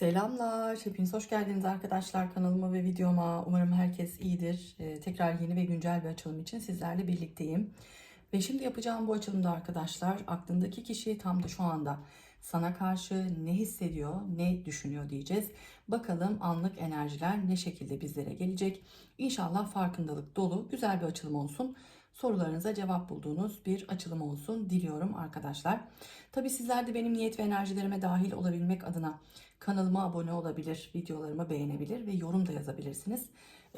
Selamlar, hepiniz hoş geldiniz arkadaşlar kanalıma ve videoma. Umarım herkes iyidir. Ee, tekrar yeni ve güncel bir açılım için sizlerle birlikteyim. Ve şimdi yapacağım bu açılımda arkadaşlar aklındaki kişi tam da şu anda sana karşı ne hissediyor, ne düşünüyor diyeceğiz. Bakalım anlık enerjiler ne şekilde bizlere gelecek. İnşallah farkındalık dolu güzel bir açılım olsun. Sorularınıza cevap bulduğunuz bir açılım olsun diliyorum arkadaşlar. Tabi sizler de benim niyet ve enerjilerime dahil olabilmek adına kanalıma abone olabilir, videolarımı beğenebilir ve yorum da yazabilirsiniz.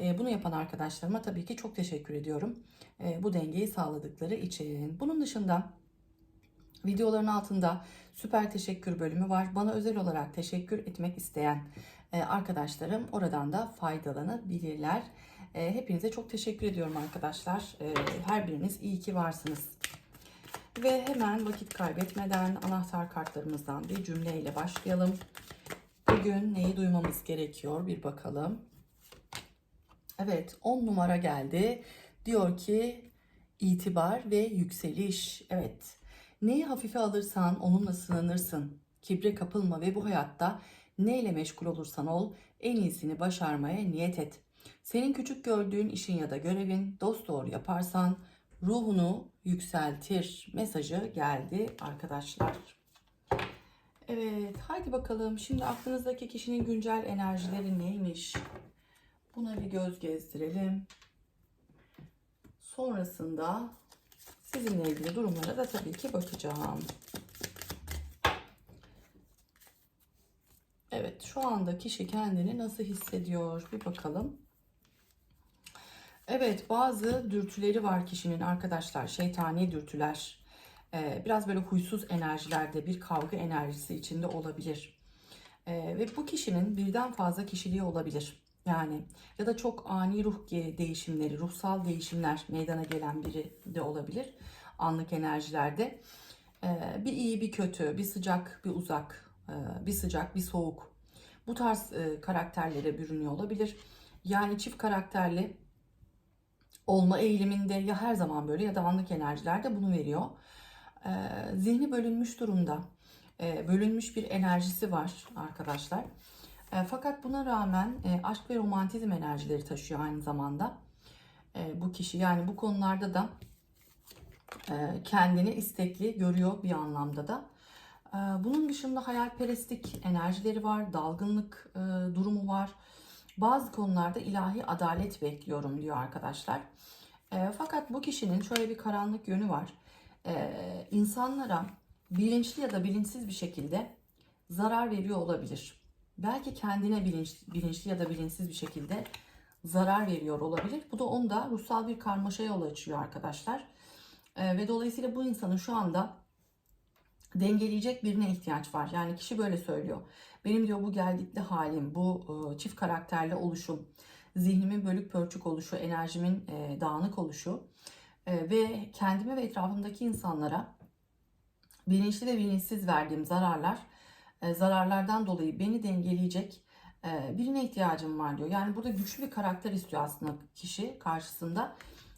Ee, Bunu yapan arkadaşlarıma tabii ki çok teşekkür ediyorum. Ee, Bu dengeyi sağladıkları için. Bunun dışında videoların altında süper teşekkür bölümü var. Bana özel olarak teşekkür etmek isteyen e, arkadaşlarım oradan da faydalanabilirler. E, Hepinize çok teşekkür ediyorum arkadaşlar. E, Her biriniz iyi ki varsınız. Ve hemen vakit kaybetmeden anahtar kartlarımızdan bir cümleyle başlayalım. Bugün neyi duymamız gerekiyor bir bakalım. Evet 10 numara geldi. Diyor ki itibar ve yükseliş. Evet neyi hafife alırsan onunla sınanırsın. Kibre kapılma ve bu hayatta neyle meşgul olursan ol en iyisini başarmaya niyet et. Senin küçük gördüğün işin ya da görevin dost doğru yaparsan ruhunu yükseltir mesajı geldi arkadaşlar. Evet, haydi bakalım. Şimdi aklınızdaki kişinin güncel enerjileri neymiş? Buna bir göz gezdirelim. Sonrasında sizinle ilgili durumlara da tabii ki bakacağım. Evet, şu anda kişi kendini nasıl hissediyor? Bir bakalım. Evet, bazı dürtüleri var kişinin arkadaşlar. Şeytani dürtüler. Ee, biraz böyle huysuz enerjilerde bir kavga enerjisi içinde olabilir. Ee, ve bu kişinin birden fazla kişiliği olabilir. Yani ya da çok ani ruh değişimleri, ruhsal değişimler meydana gelen biri de olabilir. Anlık enerjilerde. Ee, bir iyi, bir kötü, bir sıcak, bir uzak, e, bir sıcak, bir soğuk. Bu tarz e, karakterlere bürünüyor olabilir. Yani çift karakterli olma eğiliminde ya her zaman böyle ya da anlık enerjilerde bunu veriyor. Ee, zihni bölünmüş durumda. Ee, bölünmüş bir enerjisi var arkadaşlar. Ee, fakat buna rağmen e, aşk ve romantizm enerjileri taşıyor aynı zamanda. Bu kişi yani bu konularda da e, kendini istekli görüyor bir anlamda da. Bunun dışında hayalperestlik enerjileri var, dalgınlık e, durumu var. Bazı konularda ilahi adalet bekliyorum diyor arkadaşlar. E, fakat bu kişinin şöyle bir karanlık yönü var. E, insanlara bilinçli ya da bilinçsiz bir şekilde zarar veriyor olabilir. Belki kendine bilinç, bilinçli ya da bilinçsiz bir şekilde zarar veriyor olabilir. Bu da onda ruhsal bir karmaşaya yol açıyor arkadaşlar. E, ve dolayısıyla bu insanın şu anda dengeleyecek birine ihtiyaç var. Yani kişi böyle söylüyor. Benim diyor bu gelgitli halim, bu e, çift karakterli oluşum, zihnimin bölük pörçük oluşu, enerjimin e, dağınık oluşu e, ve kendime ve etrafımdaki insanlara bilinçli ve bilinçsiz verdiğim zararlar, zararlardan dolayı beni dengeleyecek birine ihtiyacım var diyor. Yani burada güçlü bir karakter istiyor aslında kişi karşısında.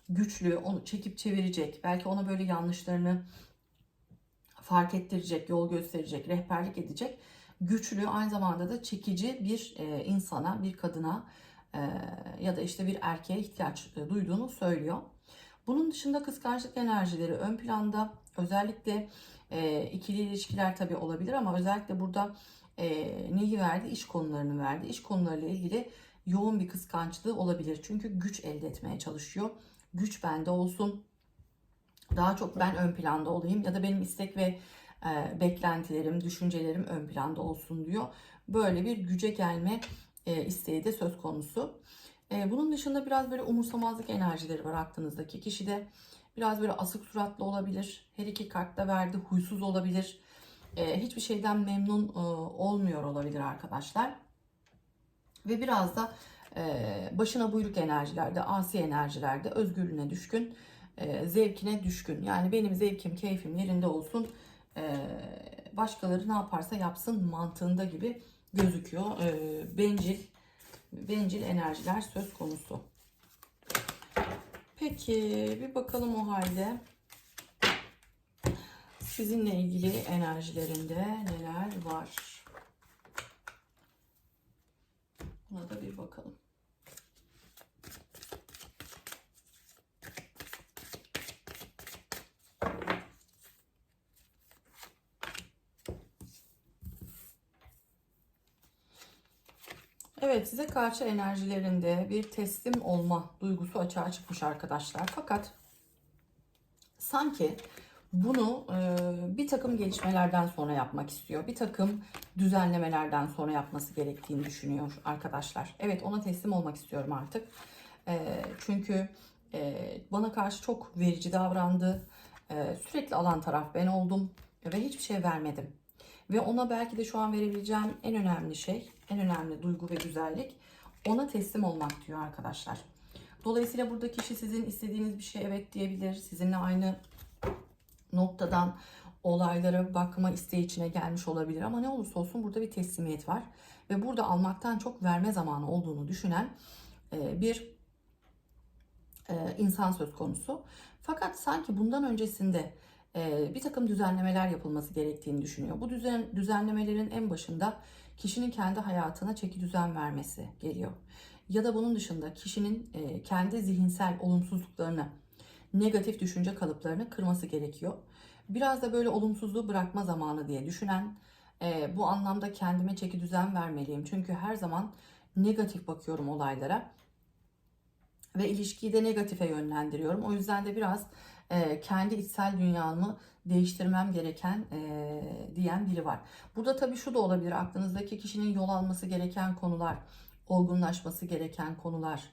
Güçlü, onu çekip çevirecek, belki ona böyle yanlışlarını fark ettirecek, yol gösterecek, rehberlik edecek güçlü aynı zamanda da çekici bir e, insana, bir kadına e, ya da işte bir erkeğe ihtiyaç e, duyduğunu söylüyor. Bunun dışında kıskançlık enerjileri ön planda özellikle e, ikili ilişkiler tabii olabilir ama özellikle burada e, neyi verdi? İş konularını verdi. İş konularıyla ilgili yoğun bir kıskançlığı olabilir. Çünkü güç elde etmeye çalışıyor. Güç bende olsun. Daha çok ben ön planda olayım ya da benim istek ve e, beklentilerim, düşüncelerim ön planda olsun diyor. Böyle bir güce gelme e, isteği de söz konusu. E, bunun dışında biraz böyle umursamazlık enerjileri var aklınızdaki kişide. Biraz böyle asık suratlı olabilir. Her iki kartta verdi. Huysuz olabilir. E, hiçbir şeyden memnun e, olmuyor olabilir arkadaşlar. Ve biraz da e, başına buyruk enerjilerde, asi enerjilerde özgürlüğüne düşkün, e, zevkine düşkün. Yani benim zevkim, keyfim yerinde olsun başkaları ne yaparsa yapsın mantığında gibi gözüküyor. E, bencil, bencil enerjiler söz konusu. Peki bir bakalım o halde sizinle ilgili enerjilerinde neler var? Buna da bir bakalım. Evet size karşı enerjilerinde bir teslim olma duygusu açığa çıkmış arkadaşlar. Fakat sanki bunu e, bir takım gelişmelerden sonra yapmak istiyor. Bir takım düzenlemelerden sonra yapması gerektiğini düşünüyor arkadaşlar. Evet ona teslim olmak istiyorum artık. E, çünkü e, bana karşı çok verici davrandı. E, sürekli alan taraf ben oldum ve hiçbir şey vermedim. Ve ona belki de şu an verebileceğim en önemli şey, en önemli duygu ve güzellik ona teslim olmak diyor arkadaşlar. Dolayısıyla burada kişi sizin istediğiniz bir şey evet diyebilir. Sizinle aynı noktadan olaylara bakma isteği içine gelmiş olabilir. Ama ne olursa olsun burada bir teslimiyet var. Ve burada almaktan çok verme zamanı olduğunu düşünen e, bir e, insan söz konusu. Fakat sanki bundan öncesinde bir takım düzenlemeler yapılması gerektiğini düşünüyor. Bu düzen, düzenlemelerin en başında kişinin kendi hayatına çeki düzen vermesi geliyor. Ya da bunun dışında kişinin e, kendi zihinsel olumsuzluklarını, negatif düşünce kalıplarını kırması gerekiyor. Biraz da böyle olumsuzluğu bırakma zamanı diye düşünen, e, bu anlamda kendime çeki düzen vermeliyim. Çünkü her zaman negatif bakıyorum olaylara ve ilişkiyi de negatife yönlendiriyorum. O yüzden de biraz e, kendi içsel dünyamı değiştirmem gereken e, diyen biri var. Burada tabii şu da olabilir. Aklınızdaki kişinin yol alması gereken konular, olgunlaşması gereken konular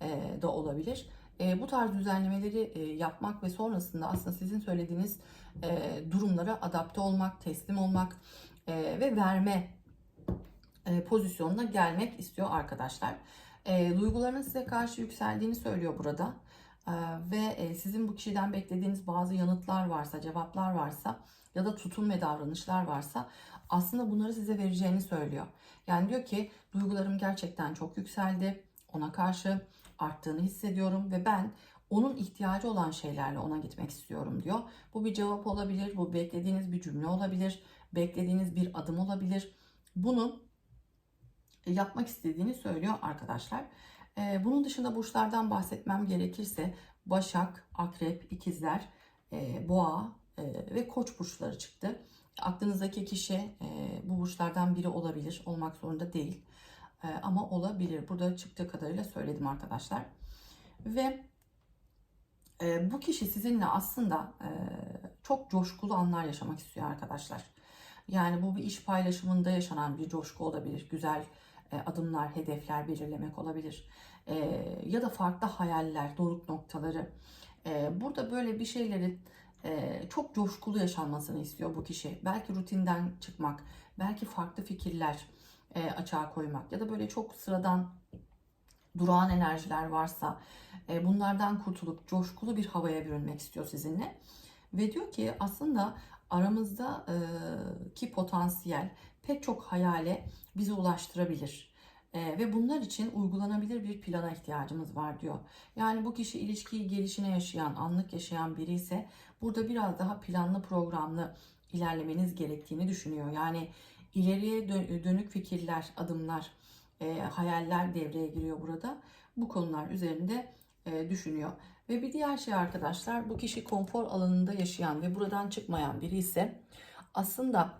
e, da olabilir. E, bu tarz düzenlemeleri e, yapmak ve sonrasında aslında sizin söylediğiniz e, durumlara adapte olmak, teslim olmak e, ve verme e, pozisyonuna gelmek istiyor arkadaşlar. E, duygularının size karşı yükseldiğini söylüyor burada. E, ve e, sizin bu kişiden beklediğiniz bazı yanıtlar varsa, cevaplar varsa ya da tutum ve davranışlar varsa aslında bunları size vereceğini söylüyor. Yani diyor ki duygularım gerçekten çok yükseldi. Ona karşı arttığını hissediyorum ve ben onun ihtiyacı olan şeylerle ona gitmek istiyorum diyor. Bu bir cevap olabilir, bu beklediğiniz bir cümle olabilir, beklediğiniz bir adım olabilir. Bunu yapmak istediğini söylüyor arkadaşlar. Ee, bunun dışında burçlardan bahsetmem gerekirse Başak, Akrep, İkizler, e, Boğa e, ve Koç burçları çıktı. Aklınızdaki kişi e, bu burçlardan biri olabilir, olmak zorunda değil. Ama olabilir. Burada çıktığı kadarıyla söyledim arkadaşlar. Ve bu kişi sizinle aslında çok coşkulu anlar yaşamak istiyor arkadaşlar. Yani bu bir iş paylaşımında yaşanan bir coşku olabilir. Güzel adımlar, hedefler belirlemek olabilir. E, ya da farklı hayaller, doruk noktaları. E, burada böyle bir şeylerin çok coşkulu yaşanmasını istiyor bu kişi. Belki rutinden çıkmak, belki farklı fikirler açığa koymak ya da böyle çok sıradan durağan enerjiler varsa bunlardan kurtulup coşkulu bir havaya bürünmek istiyor sizinle. Ve diyor ki aslında aramızda ki potansiyel pek çok hayale bizi ulaştırabilir. Ve bunlar için uygulanabilir bir plana ihtiyacımız var diyor. Yani bu kişi ilişkiyi gelişine yaşayan, anlık yaşayan biri ise burada biraz daha planlı programlı ilerlemeniz gerektiğini düşünüyor. Yani ileriye dönük fikirler, adımlar, hayaller devreye giriyor burada. Bu konular üzerinde düşünüyor. Ve bir diğer şey arkadaşlar bu kişi konfor alanında yaşayan ve buradan çıkmayan biri ise aslında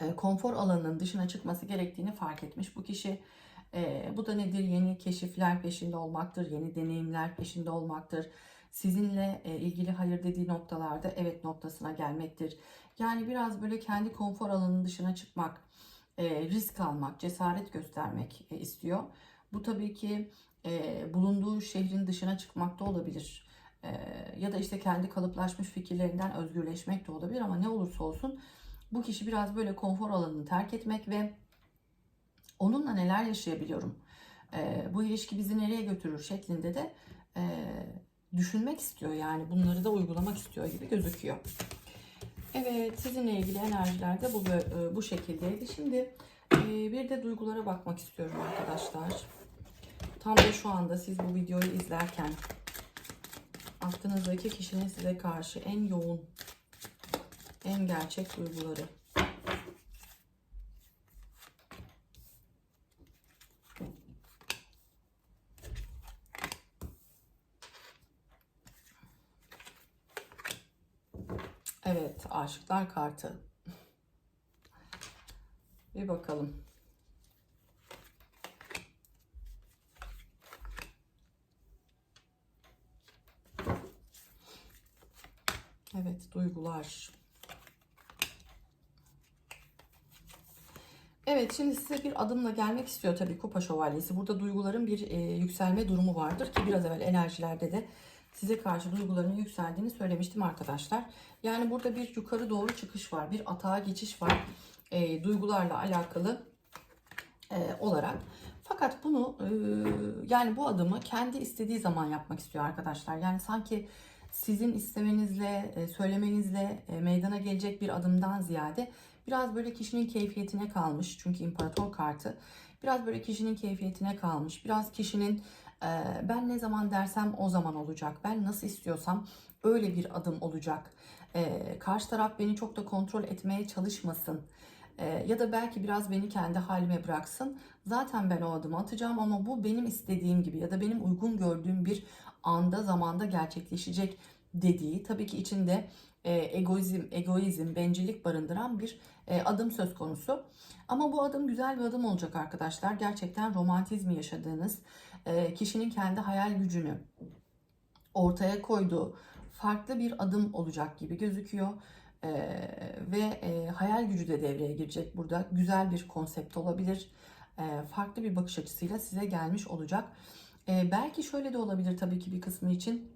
e, konfor alanının dışına çıkması gerektiğini fark etmiş. Bu kişi e, bu da nedir? Yeni keşifler peşinde olmaktır, yeni deneyimler peşinde olmaktır. Sizinle e, ilgili hayır dediği noktalarda evet noktasına gelmektir. Yani biraz böyle kendi konfor alanının dışına çıkmak, risk almak, cesaret göstermek istiyor. Bu tabii ki bulunduğu şehrin dışına çıkmak da olabilir. Ya da işte kendi kalıplaşmış fikirlerinden özgürleşmek de olabilir ama ne olursa olsun bu kişi biraz böyle konfor alanını terk etmek ve onunla neler yaşayabiliyorum, e, bu ilişki bizi nereye götürür şeklinde de e, düşünmek istiyor. Yani bunları da uygulamak istiyor gibi gözüküyor. Evet sizinle ilgili enerjiler de bu, e, bu şekildeydi. Şimdi e, bir de duygulara bakmak istiyorum arkadaşlar. Tam da şu anda siz bu videoyu izlerken aklınızdaki kişinin size karşı en yoğun, en gerçek duyguları Evet, aşıklar kartı. Bir bakalım. Duygular. Evet, şimdi size bir adımla gelmek istiyor tabii Kupa Şövalyesi. Burada duyguların bir e, yükselme durumu vardır ki biraz evvel enerjilerde de size karşı duyguların yükseldiğini söylemiştim arkadaşlar. Yani burada bir yukarı doğru çıkış var, bir atağa geçiş var e, duygularla alakalı e, olarak. Fakat bunu e, yani bu adımı kendi istediği zaman yapmak istiyor arkadaşlar. Yani sanki sizin istemenizle, e, söylemenizle e, meydana gelecek bir adımdan ziyade biraz böyle kişinin keyfiyetine kalmış. Çünkü imparator kartı biraz böyle kişinin keyfiyetine kalmış. Biraz kişinin e, ben ne zaman dersem o zaman olacak. Ben nasıl istiyorsam öyle bir adım olacak. Karşı taraf beni çok da kontrol etmeye çalışmasın. Ya da belki biraz beni kendi halime bıraksın. Zaten ben o adımı atacağım ama bu benim istediğim gibi ya da benim uygun gördüğüm bir anda zamanda gerçekleşecek dediği tabii ki içinde e, egoizm, egoizm, bencillik barındıran bir e, adım söz konusu. Ama bu adım güzel bir adım olacak arkadaşlar. Gerçekten romantizmi yaşadığınız e, kişinin kendi hayal gücünü ortaya koyduğu farklı bir adım olacak gibi gözüküyor. E, ve e, hayal gücü de devreye girecek burada. Güzel bir konsept olabilir. E, farklı bir bakış açısıyla size gelmiş olacak. E, belki şöyle de olabilir tabii ki bir kısmı için.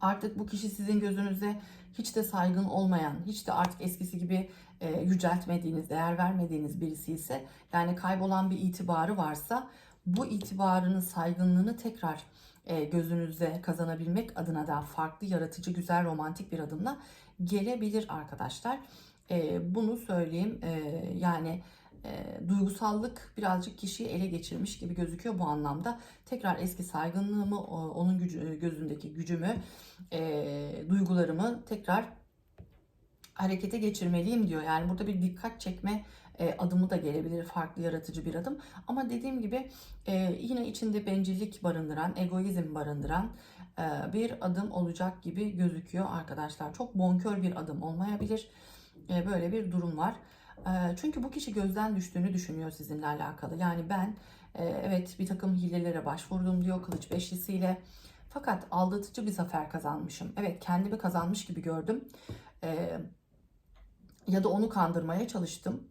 Artık bu kişi sizin gözünüzde hiç de saygın olmayan, hiç de artık eskisi gibi e, yüceltmediğiniz, değer vermediğiniz birisi ise yani kaybolan bir itibarı varsa bu itibarını, saygınlığını tekrar e, gözünüzde kazanabilmek adına da farklı, yaratıcı, güzel, romantik bir adımla gelebilir arkadaşlar. E, bunu söyleyeyim. E, yani e, duygusallık birazcık kişiyi ele geçirmiş gibi gözüküyor bu anlamda. Tekrar eski saygınlığımı, onun gücü, gözündeki gücümü, e, duygularımı tekrar harekete geçirmeliyim diyor. Yani burada bir dikkat çekme e, adımı da gelebilir. Farklı yaratıcı bir adım. Ama dediğim gibi e, yine içinde bencillik barındıran, egoizm barındıran e, bir adım olacak gibi gözüküyor arkadaşlar. Çok bonkör bir adım olmayabilir. E, böyle bir durum var. Çünkü bu kişi gözden düştüğünü düşünüyor sizinle alakalı. Yani ben evet bir takım hilelere başvurdum diyor kılıç beşlisiyle. Fakat aldatıcı bir zafer kazanmışım. Evet kendimi kazanmış gibi gördüm. Ya da onu kandırmaya çalıştım.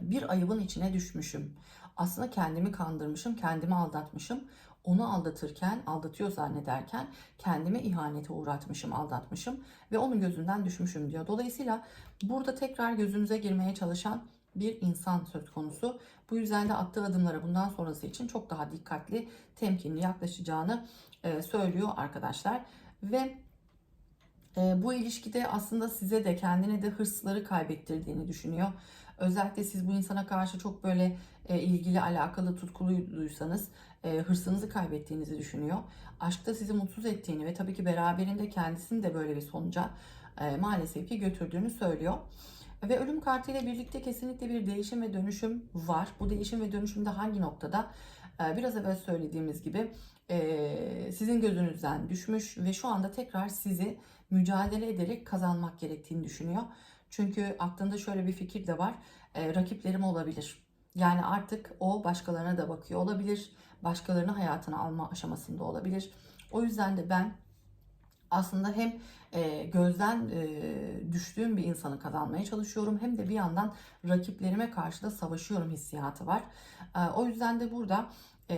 Bir ayıbın içine düşmüşüm. Aslında kendimi kandırmışım, kendimi aldatmışım. Onu aldatırken, aldatıyor zannederken kendime ihanete uğratmışım, aldatmışım ve onun gözünden düşmüşüm diyor. Dolayısıyla burada tekrar gözünüze girmeye çalışan bir insan söz konusu. Bu yüzden de attığı adımlara bundan sonrası için çok daha dikkatli, temkinli yaklaşacağını e, söylüyor arkadaşlar. Ve bu ilişkide aslında size de kendine de hırsları kaybettirdiğini düşünüyor. Özellikle siz bu insana karşı çok böyle e, ilgili, alakalı, tutkuluysanız e, hırsınızı kaybettiğinizi düşünüyor. Aşkta sizi mutsuz ettiğini ve tabii ki beraberinde kendisini de böyle bir sonuca e, maalesef ki götürdüğünü söylüyor. Ve ölüm kartıyla birlikte kesinlikle bir değişim ve dönüşüm var. Bu değişim ve dönüşümde hangi noktada? Biraz evvel söylediğimiz gibi sizin gözünüzden düşmüş ve şu anda tekrar sizi mücadele ederek kazanmak gerektiğini düşünüyor. Çünkü aklında şöyle bir fikir de var. E, rakiplerim olabilir. Yani artık o başkalarına da bakıyor olabilir. Başkalarını hayatına alma aşamasında olabilir. O yüzden de ben aslında hem e, gözden e, düştüğüm bir insanı kazanmaya çalışıyorum hem de bir yandan rakiplerime karşı da savaşıyorum hissiyatı var. E, o yüzden de burada e,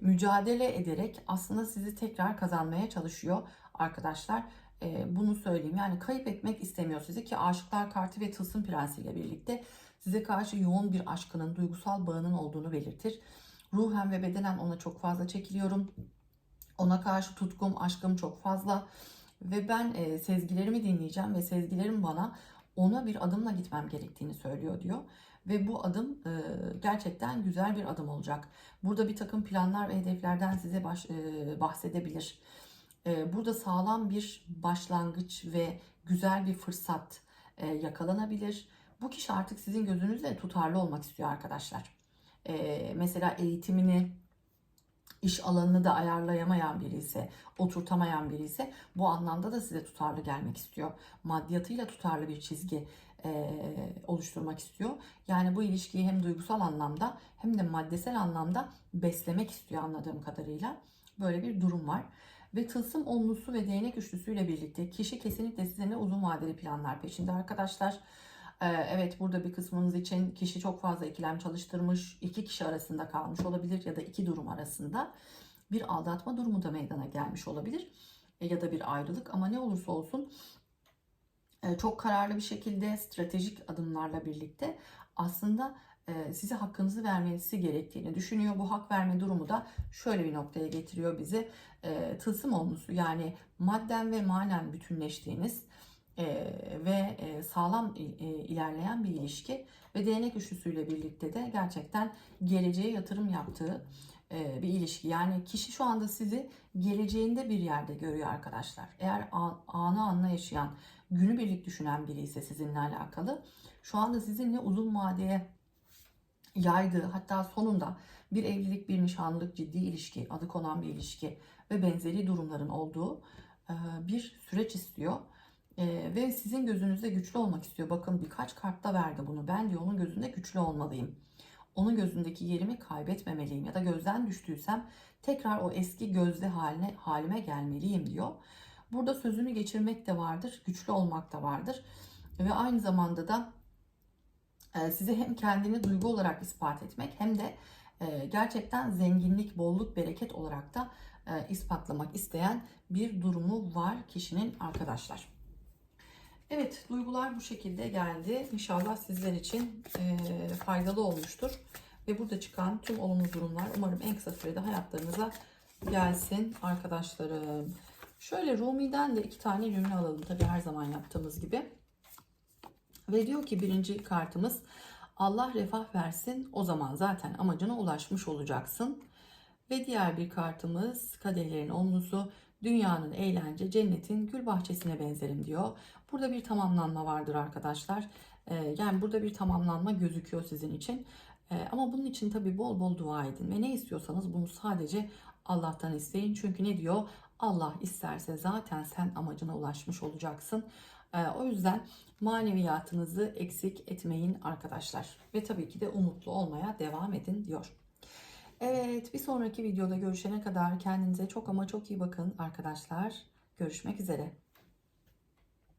mücadele ederek aslında sizi tekrar kazanmaya çalışıyor arkadaşlar. E, bunu söyleyeyim. Yani kayıp etmek istemiyor sizi ki aşıklar kartı ve tılsım prensi ile birlikte size karşı yoğun bir aşkının, duygusal bağının olduğunu belirtir. Ruhen ve bedenen ona çok fazla çekiliyorum. Ona karşı tutkum, aşkım çok fazla ve ben e, sezgilerimi dinleyeceğim ve sezgilerim bana ona bir adımla gitmem gerektiğini söylüyor diyor. Ve bu adım e, gerçekten güzel bir adım olacak. Burada bir takım planlar ve hedeflerden size baş, e, bahsedebilir. E, burada sağlam bir başlangıç ve güzel bir fırsat e, yakalanabilir. Bu kişi artık sizin gözünüzde tutarlı olmak istiyor arkadaşlar. E, mesela eğitimini, iş alanını da ayarlayamayan biri ise, oturtamayan biri ise bu anlamda da size tutarlı gelmek istiyor. Maddiyatıyla tutarlı bir çizgi e, oluşturmak istiyor. Yani bu ilişkiyi hem duygusal anlamda hem de maddesel anlamda beslemek istiyor anladığım kadarıyla. Böyle bir durum var. Ve tılsım onlusu ve değnek üçlüsüyle birlikte kişi kesinlikle sizinle uzun vadeli planlar peşinde arkadaşlar. Ee, Evet burada bir kısmınız için kişi çok fazla ikilem çalıştırmış, iki kişi arasında kalmış olabilir ya da iki durum arasında bir aldatma durumu da meydana gelmiş olabilir E, ya da bir ayrılık ama ne olursa olsun e, çok kararlı bir şekilde stratejik adımlarla birlikte aslında size hakkınızı vermesi gerektiğini düşünüyor. Bu hak verme durumu da şöyle bir noktaya getiriyor bizi. E, Tılsım olmusu yani madden ve manen bütünleştiğiniz e, ve e, sağlam il- e, ilerleyen bir ilişki ve değnek üçlüsüyle birlikte de gerçekten geleceğe yatırım yaptığı e, bir ilişki. Yani kişi şu anda sizi geleceğinde bir yerde görüyor arkadaşlar. Eğer an- anı anla yaşayan, günübirlik düşünen biri ise sizinle alakalı şu anda sizinle uzun vadeye yaydığı hatta sonunda bir evlilik, bir nişanlık, ciddi ilişki, adı konan bir ilişki ve benzeri durumların olduğu bir süreç istiyor. Ve sizin gözünüzde güçlü olmak istiyor. Bakın birkaç kartta verdi bunu. Ben diyor onun gözünde güçlü olmalıyım. Onun gözündeki yerimi kaybetmemeliyim ya da gözden düştüysem tekrar o eski gözde haline halime gelmeliyim diyor. Burada sözünü geçirmek de vardır, güçlü olmak da vardır ve aynı zamanda da size hem kendini duygu olarak ispat etmek hem de e, gerçekten zenginlik, bolluk, bereket olarak da e, ispatlamak isteyen bir durumu var kişinin arkadaşlar. Evet, duygular bu şekilde geldi. İnşallah sizler için e, faydalı olmuştur. Ve burada çıkan tüm olumlu durumlar umarım en kısa sürede hayatlarınıza gelsin arkadaşlarım. Şöyle Rumi'den de iki tane cümle alalım. Tabii her zaman yaptığımız gibi. Ve diyor ki birinci kartımız Allah refah versin o zaman zaten amacına ulaşmış olacaksın. Ve diğer bir kartımız kaderlerin onlusu dünyanın eğlence cennetin gül bahçesine benzerim diyor. Burada bir tamamlanma vardır arkadaşlar. Ee, yani burada bir tamamlanma gözüküyor sizin için. Ee, ama bunun için tabii bol bol dua edin ve ne istiyorsanız bunu sadece Allah'tan isteyin. Çünkü ne diyor? Allah isterse zaten sen amacına ulaşmış olacaksın. Ee, o yüzden maneviyatınızı eksik etmeyin arkadaşlar. Ve tabii ki de umutlu olmaya devam edin diyor. Evet bir sonraki videoda görüşene kadar kendinize çok ama çok iyi bakın arkadaşlar. Görüşmek üzere.